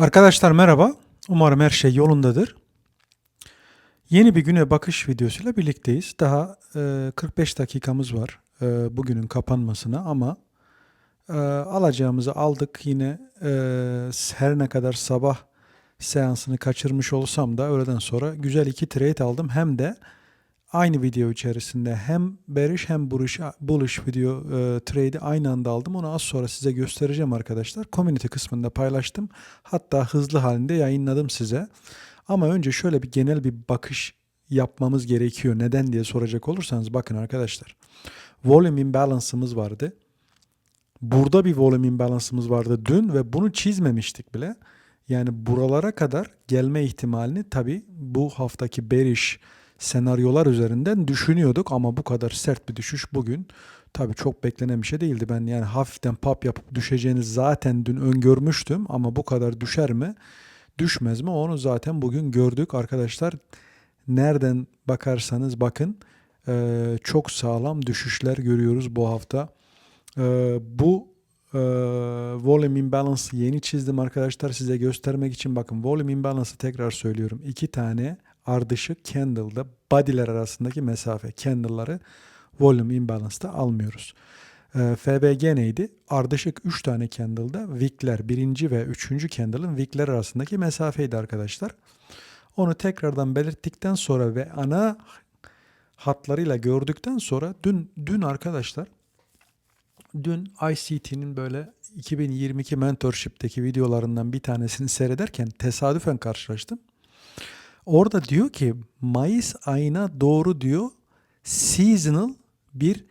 Arkadaşlar merhaba. Umarım her şey yolundadır. Yeni bir güne bakış videosuyla birlikteyiz. Daha e, 45 dakikamız var e, bugünün kapanmasına ama e, alacağımızı aldık. Yine e, her ne kadar sabah seansını kaçırmış olsam da öğleden sonra güzel iki trade aldım. Hem de aynı video içerisinde hem bearish hem bullish, bullish video e, trade'i aynı anda aldım. Onu az sonra size göstereceğim arkadaşlar. Community kısmında paylaştım. Hatta hızlı halinde yayınladım size. Ama önce şöyle bir genel bir bakış yapmamız gerekiyor. Neden diye soracak olursanız bakın arkadaşlar. Volume imbalance'ımız vardı. Burada bir volume imbalance'ımız vardı dün ve bunu çizmemiştik bile. Yani buralara kadar gelme ihtimalini tabi bu haftaki bearish senaryolar üzerinden düşünüyorduk ama bu kadar sert bir düşüş bugün tabii çok beklenen bir şey değildi. Ben yani hafiften pop yapıp düşeceğini zaten dün öngörmüştüm ama bu kadar düşer mi? Düşmez mi? Onu zaten bugün gördük arkadaşlar. Nereden bakarsanız bakın çok sağlam düşüşler görüyoruz bu hafta. Bu volume imbalance yeni çizdim arkadaşlar size göstermek için. Bakın volume imbalance'ı tekrar söylüyorum. İki tane ardışık candle'da body'ler arasındaki mesafe. Candle'ları volume imbalance'da almıyoruz. Ee, FBG neydi? Ardışık 3 tane candle'da wickler birinci ve üçüncü candle'ın wickler arasındaki mesafeydi arkadaşlar. Onu tekrardan belirttikten sonra ve ana hatlarıyla gördükten sonra dün dün arkadaşlar dün ICT'nin böyle 2022 mentorship'teki videolarından bir tanesini seyrederken tesadüfen karşılaştım. Orada diyor ki Mayıs ayına doğru diyor seasonal bir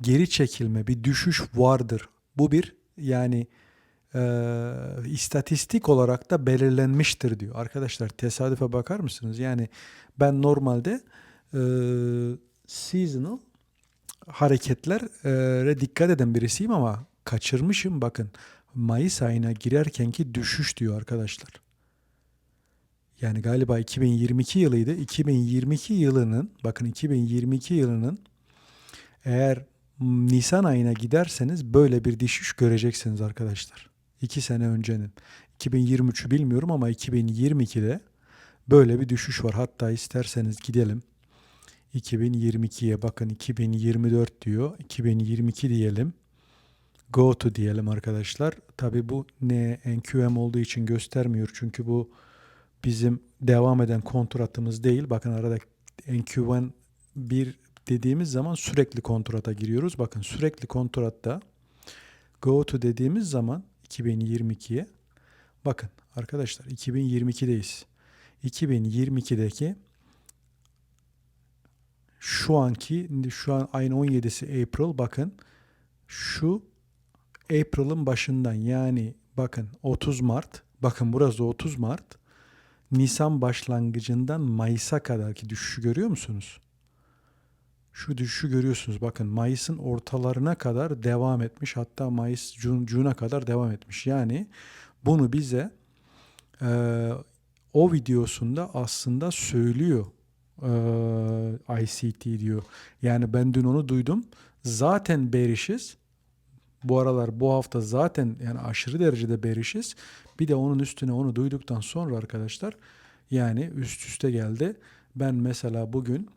geri çekilme, bir düşüş vardır. Bu bir yani e, istatistik olarak da belirlenmiştir diyor. Arkadaşlar tesadüfe bakar mısınız? Yani ben normalde e, seasonal hareketlere dikkat eden birisiyim ama kaçırmışım. Bakın Mayıs ayına girerkenki düşüş diyor arkadaşlar. Yani galiba 2022 yılıydı. 2022 yılının bakın 2022 yılının eğer Nisan ayına giderseniz böyle bir düşüş göreceksiniz arkadaşlar. 2 sene öncenin. 2023'ü bilmiyorum ama 2022'de böyle bir düşüş var. Hatta isterseniz gidelim. 2022'ye bakın 2024 diyor. 2022 diyelim. Go to diyelim arkadaşlar. Tabi bu ne NQM olduğu için göstermiyor. Çünkü bu bizim devam eden kontratımız değil. Bakın arada NQ1 bir dediğimiz zaman sürekli kontrata giriyoruz. Bakın sürekli kontratta go to dediğimiz zaman 2022'ye bakın arkadaşlar 2022'deyiz. 2022'deki şu anki şu an ayın 17'si April bakın şu April'ın başından yani bakın 30 Mart bakın burası 30 Mart Nisan başlangıcından Mayıs'a kadarki düşüşü görüyor musunuz? Şu düşüşü görüyorsunuz. Bakın Mayıs'ın ortalarına kadar devam etmiş. Hatta Mayıs, Jun'a kadar devam etmiş. Yani bunu bize e, o videosunda aslında söylüyor e, ICT diyor. Yani ben dün onu duydum. Zaten bearish'iz. Bu aralar bu hafta zaten yani aşırı derecede bearish'iz. Bir de onun üstüne onu duyduktan sonra arkadaşlar yani üst üste geldi. Ben mesela bugün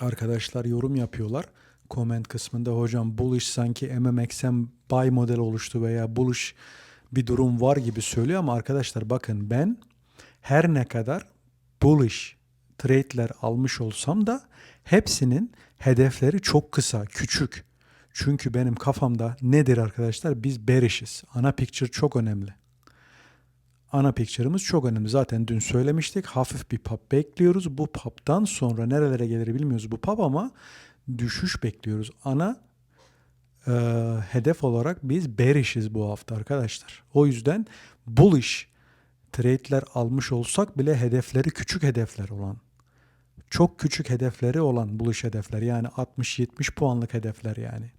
arkadaşlar yorum yapıyorlar. Comment kısmında hocam bullish sanki MMXM buy model oluştu veya bullish bir durum var gibi söylüyor ama arkadaşlar bakın ben her ne kadar bullish trade'ler almış olsam da hepsinin hedefleri çok kısa, küçük. Çünkü benim kafamda nedir arkadaşlar? Biz bearish'iz. Ana picture çok önemli. Ana picture'ımız çok önemli. Zaten dün söylemiştik. Hafif bir pop bekliyoruz. Bu pop'tan sonra nerelere gelir bilmiyoruz bu pop ama düşüş bekliyoruz. Ana e, hedef olarak biz bearish'iz bu hafta arkadaşlar. O yüzden bullish trade'ler almış olsak bile hedefleri küçük hedefler olan çok küçük hedefleri olan buluş hedefler yani 60-70 puanlık hedefler yani.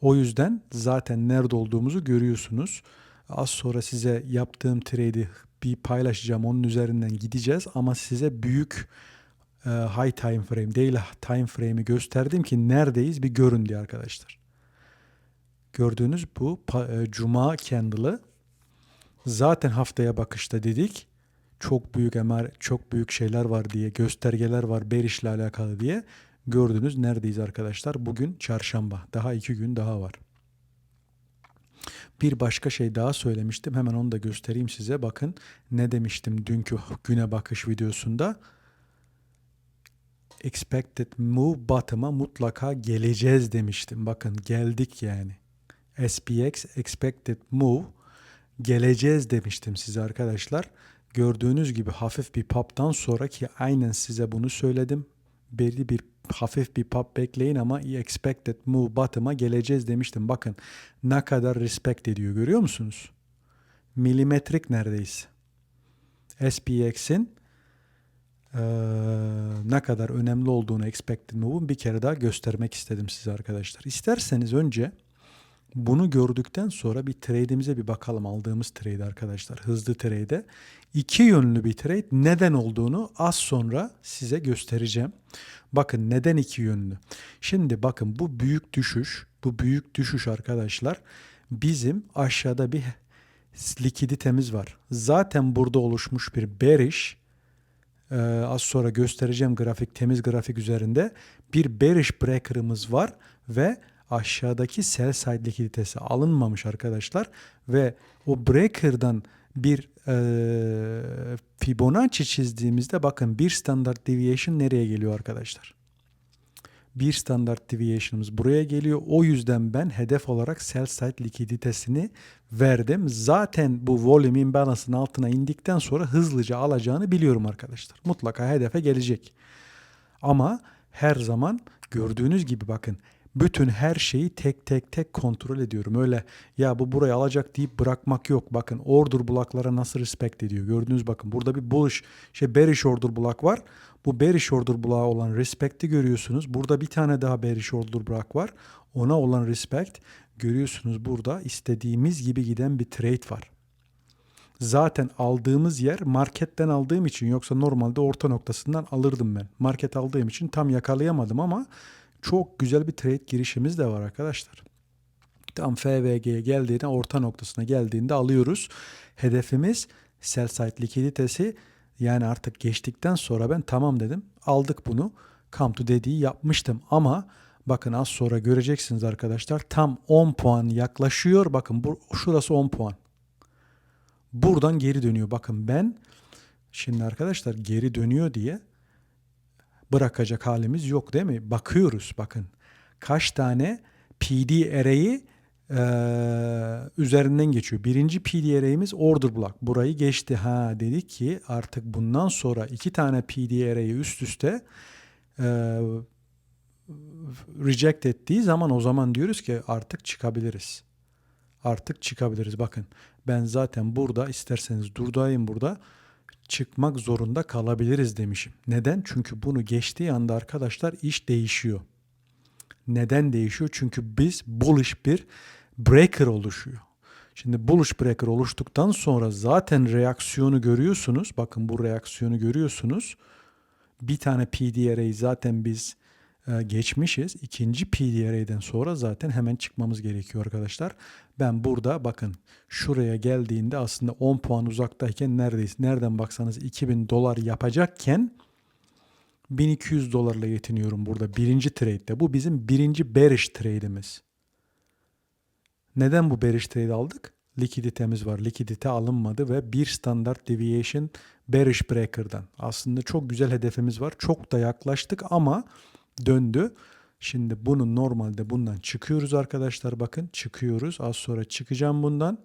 O yüzden zaten nerede olduğumuzu görüyorsunuz. Az sonra size yaptığım trade'i bir paylaşacağım. Onun üzerinden gideceğiz ama size büyük e, high time frame değil time frame'i gösterdim ki neredeyiz bir görün diye arkadaşlar. Gördüğünüz bu e, cuma candle'ı Zaten haftaya bakışta dedik. Çok büyük emar, çok büyük şeyler var diye, göstergeler var Beriş'le alakalı diye. Gördünüz neredeyiz arkadaşlar? Bugün çarşamba. Daha iki gün daha var. Bir başka şey daha söylemiştim. Hemen onu da göstereyim size. Bakın ne demiştim dünkü güne bakış videosunda. Expected move bottom'a mutlaka geleceğiz demiştim. Bakın geldik yani. SPX expected move geleceğiz demiştim size arkadaşlar. Gördüğünüz gibi hafif bir pop'tan sonra ki aynen size bunu söyledim. Belli bir hafif bir pop bekleyin ama expected move bottom'a geleceğiz demiştim. Bakın ne kadar respect ediyor görüyor musunuz? Milimetrik neredeyse. SPX'in eee, ne kadar önemli olduğunu expected move'un bir kere daha göstermek istedim size arkadaşlar. İsterseniz önce bunu gördükten sonra bir trade'imize bir bakalım aldığımız trade arkadaşlar. Hızlı trade'e. iki yönlü bir trade neden olduğunu az sonra size göstereceğim. Bakın neden iki yönlü? Şimdi bakın bu büyük düşüş, bu büyük düşüş arkadaşlar bizim aşağıda bir likiditemiz var. Zaten burada oluşmuş bir bearish ee, az sonra göstereceğim grafik temiz grafik üzerinde bir bearish breaker'ımız var ve aşağıdaki sell side likiditesi alınmamış arkadaşlar ve o breaker'dan bir e, Fibonacci çizdiğimizde bakın bir standart deviation nereye geliyor arkadaşlar? Bir standart deviation'ımız buraya geliyor. O yüzden ben hedef olarak sell side likiditesini verdim. Zaten bu volume imbalance'ın altına indikten sonra hızlıca alacağını biliyorum arkadaşlar. Mutlaka hedefe gelecek. Ama her zaman gördüğünüz gibi bakın bütün her şeyi tek tek tek kontrol ediyorum. Öyle ya bu burayı alacak deyip bırakmak yok. Bakın order blocklara nasıl respect ediyor. Gördünüz bakın burada bir bullish şey bearish order block var. Bu bearish order block'a olan respect'i görüyorsunuz. Burada bir tane daha bearish order block var. Ona olan respect görüyorsunuz burada istediğimiz gibi giden bir trade var. Zaten aldığımız yer marketten aldığım için yoksa normalde orta noktasından alırdım ben. Market aldığım için tam yakalayamadım ama çok güzel bir trade girişimiz de var arkadaşlar. Tam FVG'ye geldiğinde orta noktasına geldiğinde alıyoruz. Hedefimiz sell side likiditesi yani artık geçtikten sonra ben tamam dedim. Aldık bunu. Come to dediği yapmıştım ama bakın az sonra göreceksiniz arkadaşlar. Tam 10 puan yaklaşıyor. Bakın bu, şurası 10 puan. Buradan geri dönüyor. Bakın ben şimdi arkadaşlar geri dönüyor diye bırakacak halimiz yok değil mi? Bakıyoruz bakın. Kaç tane PD array'i e, üzerinden geçiyor. Birinci PD array'imiz order block. Burayı geçti. Ha dedik ki artık bundan sonra iki tane PD array'i üst üste e, reject ettiği zaman o zaman diyoruz ki artık çıkabiliriz. Artık çıkabiliriz. Bakın ben zaten burada isterseniz durdayım burada çıkmak zorunda kalabiliriz demişim. Neden? Çünkü bunu geçtiği anda arkadaşlar iş değişiyor. Neden değişiyor? Çünkü biz bullish bir breaker oluşuyor. Şimdi bullish breaker oluştuktan sonra zaten reaksiyonu görüyorsunuz. Bakın bu reaksiyonu görüyorsunuz. Bir tane PDRA'yı zaten biz geçmişiz. İkinci PDRA'den sonra zaten hemen çıkmamız gerekiyor arkadaşlar. Ben burada bakın şuraya geldiğinde aslında 10 puan uzaktayken neredeyiz? Nereden baksanız 2000 dolar yapacakken 1200 dolarla yetiniyorum burada birinci trade'de. Bu bizim birinci bearish trade'imiz. Neden bu bearish trade aldık? Likiditemiz var. Likidite alınmadı ve bir standart deviation bearish breaker'dan. Aslında çok güzel hedefimiz var. Çok da yaklaştık ama döndü. Şimdi bunu normalde bundan çıkıyoruz arkadaşlar bakın çıkıyoruz. Az sonra çıkacağım bundan.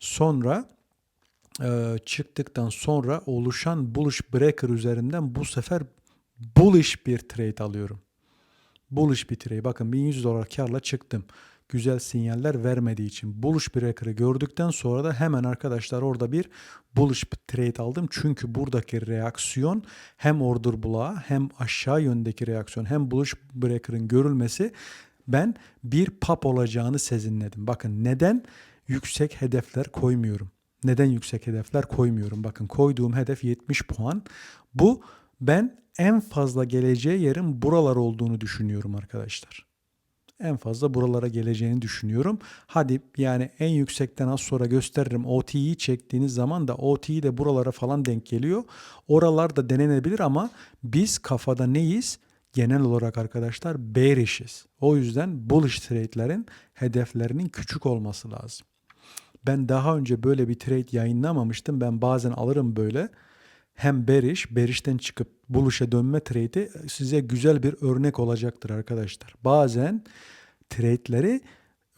Sonra e, çıktıktan sonra oluşan bullish breaker üzerinden bu sefer bullish bir trade alıyorum. Bullish bir trade. Bakın 1100 dolar karla çıktım güzel sinyaller vermediği için bullish breaker'ı gördükten sonra da hemen arkadaşlar orada bir bullish trade aldım. Çünkü buradaki reaksiyon hem order bloğa hem aşağı yöndeki reaksiyon hem bullish breaker'ın görülmesi ben bir pop olacağını sezinledim. Bakın neden yüksek hedefler koymuyorum? Neden yüksek hedefler koymuyorum? Bakın koyduğum hedef 70 puan. Bu ben en fazla geleceği yerin buralar olduğunu düşünüyorum arkadaşlar En fazla buralara geleceğini düşünüyorum. Hadi yani en yüksekten az sonra gösteririm. OT'yi çektiğiniz zaman da OT'yi de buralara falan denk geliyor. Oralar da denenebilir ama biz kafada neyiz? Genel olarak arkadaşlar bearish'iz. O yüzden bullish trade'lerin hedeflerinin küçük olması lazım. Ben daha önce böyle bir trade yayınlamamıştım. Ben bazen alırım böyle. Hem bearish, bearish'ten çıkıp bullish'e dönme trade'i size güzel bir örnek olacaktır arkadaşlar. Bazen trade'leri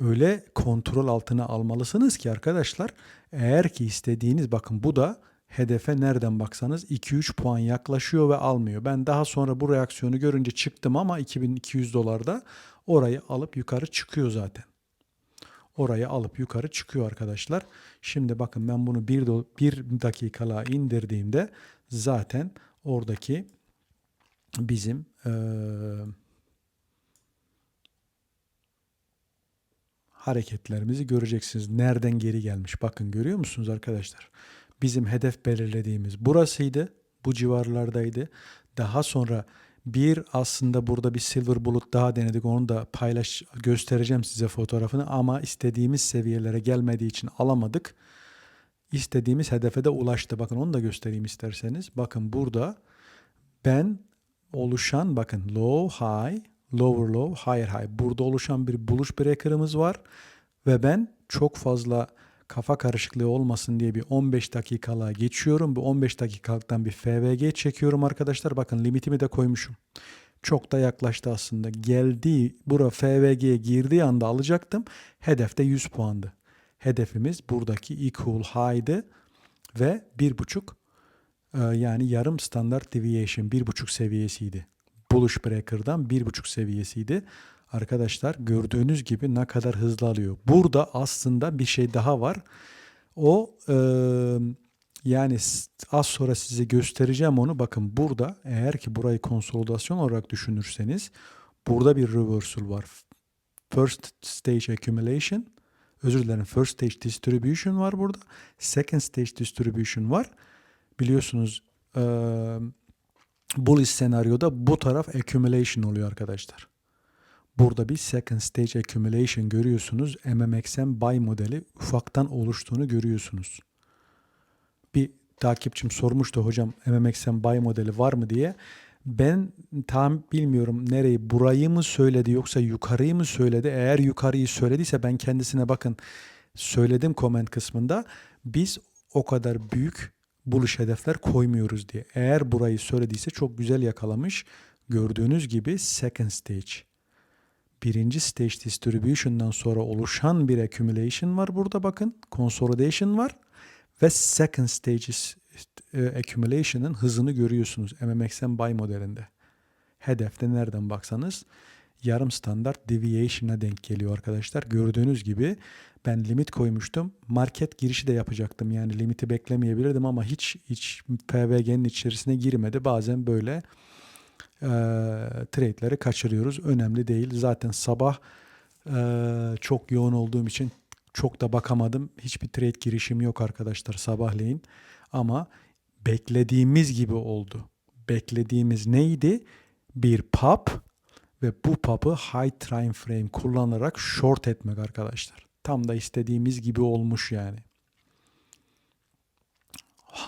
öyle kontrol altına almalısınız ki arkadaşlar eğer ki istediğiniz bakın bu da hedefe nereden baksanız 2-3 puan yaklaşıyor ve almıyor. Ben daha sonra bu reaksiyonu görünce çıktım ama 2200 dolarda orayı alıp yukarı çıkıyor zaten. Orayı alıp yukarı çıkıyor arkadaşlar. Şimdi bakın ben bunu bir, bir dakikalığa indirdiğimde zaten oradaki bizim eee, hareketlerimizi göreceksiniz. Nereden geri gelmiş? Bakın görüyor musunuz arkadaşlar? Bizim hedef belirlediğimiz burasıydı. Bu civarlardaydı. Daha sonra bir aslında burada bir silver bulut daha denedik. Onu da paylaş göstereceğim size fotoğrafını ama istediğimiz seviyelere gelmediği için alamadık. İstediğimiz hedefe de ulaştı. Bakın onu da göstereyim isterseniz. Bakın burada ben oluşan bakın low high, lower low, higher high. Burada oluşan bir buluş breaker'ımız var ve ben çok fazla kafa karışıklığı olmasın diye bir 15 dakikalığa geçiyorum. Bu 15 dakikalıktan bir FVG çekiyorum arkadaşlar. Bakın limitimi de koymuşum. Çok da yaklaştı aslında. Geldiği, bura FVG'ye girdiği anda alacaktım. Hedef de 100 puandı. Hedefimiz buradaki equal high'dı ve 1.5 ee, yani yarım standart deviation 1.5 seviyesiydi. Bullish breaker'dan 1.5 seviyesiydi. Arkadaşlar gördüğünüz gibi ne kadar hızlı alıyor. Burada aslında bir şey daha var. O e, yani az sonra size göstereceğim onu. Bakın burada eğer ki burayı konsolidasyon olarak düşünürseniz burada bir reversal var. First stage accumulation özür dilerim first stage distribution var burada. Second stage distribution var biliyorsunuz eee bullish senaryoda bu taraf accumulation oluyor arkadaşlar. Burada bir second stage accumulation görüyorsunuz. MMXM buy modeli ufaktan oluştuğunu görüyorsunuz. Bir takipçim sormuştu hocam MMXM buy modeli var mı diye. Ben tam bilmiyorum nereyi burayı mı söyledi yoksa yukarıyı mı söyledi. Eğer yukarıyı söylediyse ben kendisine bakın söyledim comment kısmında. Biz o kadar büyük buluş hedefler koymuyoruz diye. Eğer burayı söylediyse çok güzel yakalamış. Gördüğünüz gibi second stage. Birinci stage distribution'dan sonra oluşan bir accumulation var burada bakın. Consolidation var. Ve second stage e, accumulation'ın hızını görüyorsunuz MMXM buy modelinde. Hedefte nereden baksanız yarım standart deviation'a denk geliyor arkadaşlar. Gördüğünüz gibi ben limit koymuştum. Market girişi de yapacaktım. Yani limiti beklemeyebilirdim ama hiç hiç PVG'nin içerisine girmedi. Bazen böyle e, trade'leri kaçırıyoruz. Önemli değil. Zaten sabah e, çok yoğun olduğum için çok da bakamadım. Hiçbir trade girişim yok arkadaşlar sabahleyin. Ama beklediğimiz gibi oldu. Beklediğimiz neydi? Bir pop ve bu pop'ı high time frame kullanarak short etmek arkadaşlar. Tam da istediğimiz gibi olmuş yani.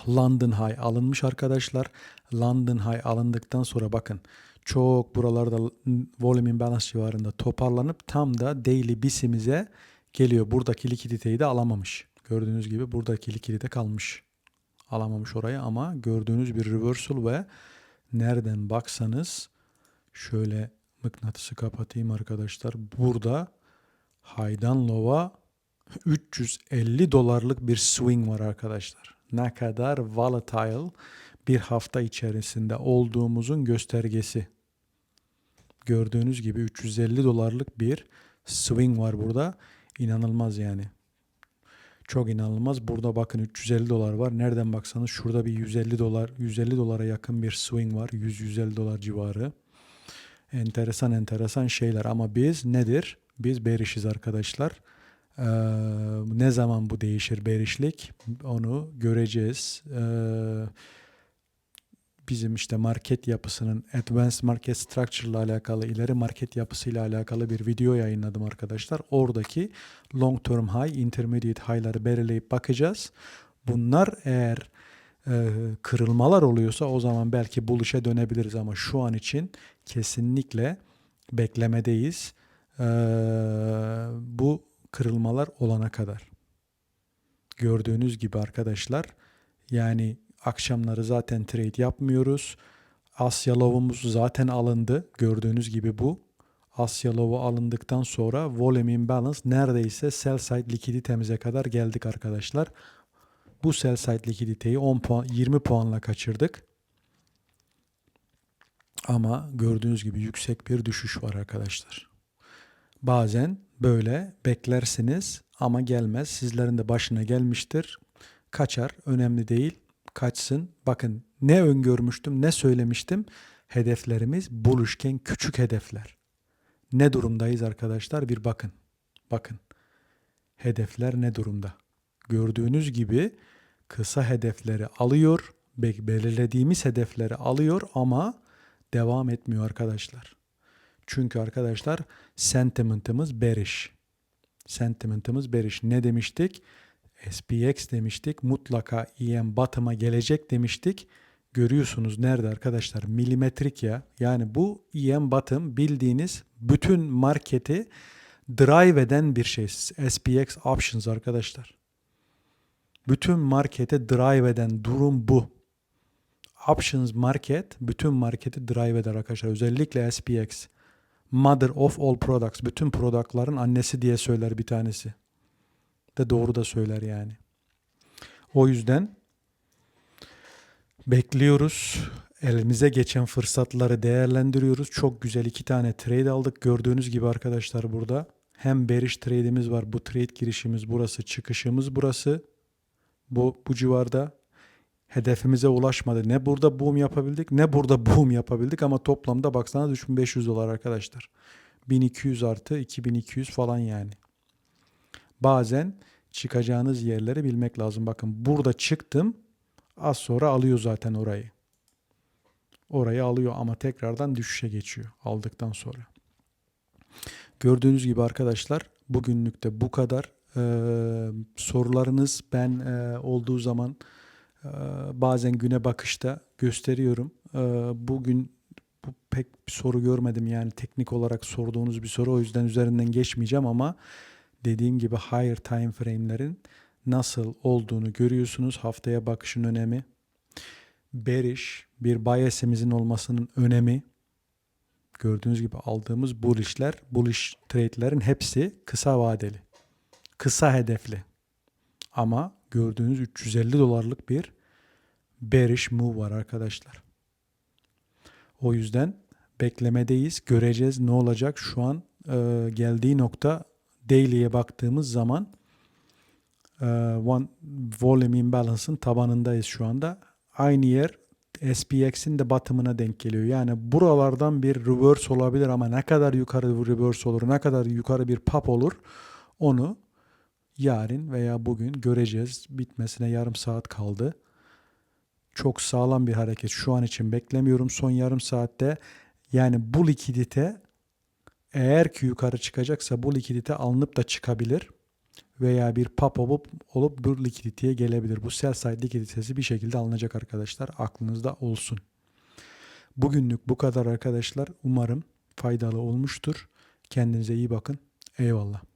London High alınmış arkadaşlar. London High alındıktan sonra bakın çok buralarda volume imbalance civarında toparlanıp tam da daily bisimize geliyor. Buradaki likiditeyi de alamamış. Gördüğünüz gibi buradaki likidite kalmış. Alamamış orayı ama gördüğünüz bir reversal ve nereden baksanız şöyle mıknatısı kapatayım arkadaşlar. Burada Haydan Low'a 350 dolarlık bir swing var arkadaşlar. Ne kadar volatile bir hafta içerisinde olduğumuzun göstergesi. Gördüğünüz gibi 350 dolarlık bir swing var burada. İnanılmaz yani. Çok inanılmaz. Burada bakın 350 dolar var. Nereden baksanız şurada bir 150 dolar, 150 dolara yakın bir swing var. 100-150 dolar civarı. Enteresan enteresan şeyler ama biz nedir? Biz bearish'iz arkadaşlar. Ee, ne zaman bu değişir bearish'lik onu göreceğiz. Ee, bizim işte market yapısının Advanced Market Structure ile alakalı, ileri market yapısıyla alakalı bir video yayınladım arkadaşlar. Oradaki long term high, intermediate high'ları belirleyip bakacağız. Bunlar eğer e, kırılmalar oluyorsa o zaman belki bullish'e dönebiliriz ama şu an için kesinlikle beklemedeyiz. Ee, bu kırılmalar olana kadar. Gördüğünüz gibi arkadaşlar yani akşamları zaten trade yapmıyoruz. Asya Low'umuz zaten alındı. Gördüğünüz gibi bu. Asya Low'u alındıktan sonra volume imbalance neredeyse sell side likiditemize kadar geldik arkadaşlar. Bu sell side likiditeyi 10 puan 20 puanla kaçırdık. Ama gördüğünüz gibi yüksek bir düşüş var arkadaşlar. Bazen böyle beklersiniz ama gelmez. Sizlerin de başına gelmiştir. Kaçar, önemli değil. Kaçsın. Bakın ne öngörmüştüm, ne söylemiştim. Hedeflerimiz buluşken küçük hedefler. Ne durumdayız arkadaşlar? Bir bakın. Bakın. Hedefler ne durumda? Gördüğünüz gibi kısa hedefleri alıyor, be- belirlediğimiz hedefleri alıyor ama devam etmiyor arkadaşlar. Çünkü arkadaşlar sentimentimiz bearish. Sentimentimiz bearish. Ne demiştik? SPX demiştik. Mutlaka EM bottom'a gelecek demiştik. Görüyorsunuz nerede arkadaşlar? Milimetrik ya. Yani bu EM bottom bildiğiniz bütün marketi drive eden bir şey. SPX options arkadaşlar. Bütün markete drive eden durum bu. Options market bütün marketi drive eder arkadaşlar. Özellikle SPX. Mother of all products. Bütün productların annesi diye söyler bir tanesi. De doğru da söyler yani. O yüzden bekliyoruz. Elimize geçen fırsatları değerlendiriyoruz. Çok güzel iki tane trade aldık. Gördüğünüz gibi arkadaşlar burada. Hem bearish trade'imiz var. Bu trade girişimiz burası. Çıkışımız burası. Bu, bu civarda hedefimize ulaşmadı. Ne burada boom yapabildik ne burada boom yapabildik ama toplamda baksana 3500 dolar arkadaşlar. 1200 artı 2200 falan yani. Bazen çıkacağınız yerleri bilmek lazım. Bakın burada çıktım az sonra alıyor zaten orayı. Orayı alıyor ama tekrardan düşüşe geçiyor aldıktan sonra. Gördüğünüz gibi arkadaşlar bugünlük de bu kadar. Ee, sorularınız ben e, olduğu zaman bazen güne bakışta gösteriyorum. Ee, Bugün bu pek bir soru görmedim yani teknik olarak sorduğunuz bir soru o yüzden üzerinden geçmeyeceğim ama dediğim gibi higher time frame'lerin nasıl olduğunu görüyorsunuz. Haftaya bakışın önemi. Bearish bir bias'imizin olmasının önemi. Gördüğünüz gibi aldığımız bullish'ler, bullish trade'lerin hepsi kısa vadeli. Kısa hedefli. Ama gördüğünüz 350 dolarlık bir bearish move var arkadaşlar. O yüzden beklemedeyiz. Göreceğiz ne olacak. Şu an e, geldiği nokta daily'ye baktığımız zaman e, one volume imbalance'ın tabanındayız şu anda. Aynı yer SPX'in de batımına denk geliyor. Yani buralardan bir reverse olabilir ama ne kadar yukarı bir reverse olur, ne kadar yukarı bir pop olur onu yarın veya bugün göreceğiz. Bitmesine yarım saat kaldı. Çok sağlam bir hareket şu an için beklemiyorum. Son yarım saatte yani bu likidite eğer ki yukarı çıkacaksa bu likidite alınıp da çıkabilir veya bir pop olup, olup bu likiditeye gelebilir. Bu sell side likiditesi bir şekilde alınacak arkadaşlar. Aklınızda olsun. Bugünlük bu kadar arkadaşlar. Umarım faydalı olmuştur. Kendinize iyi bakın. Eyvallah.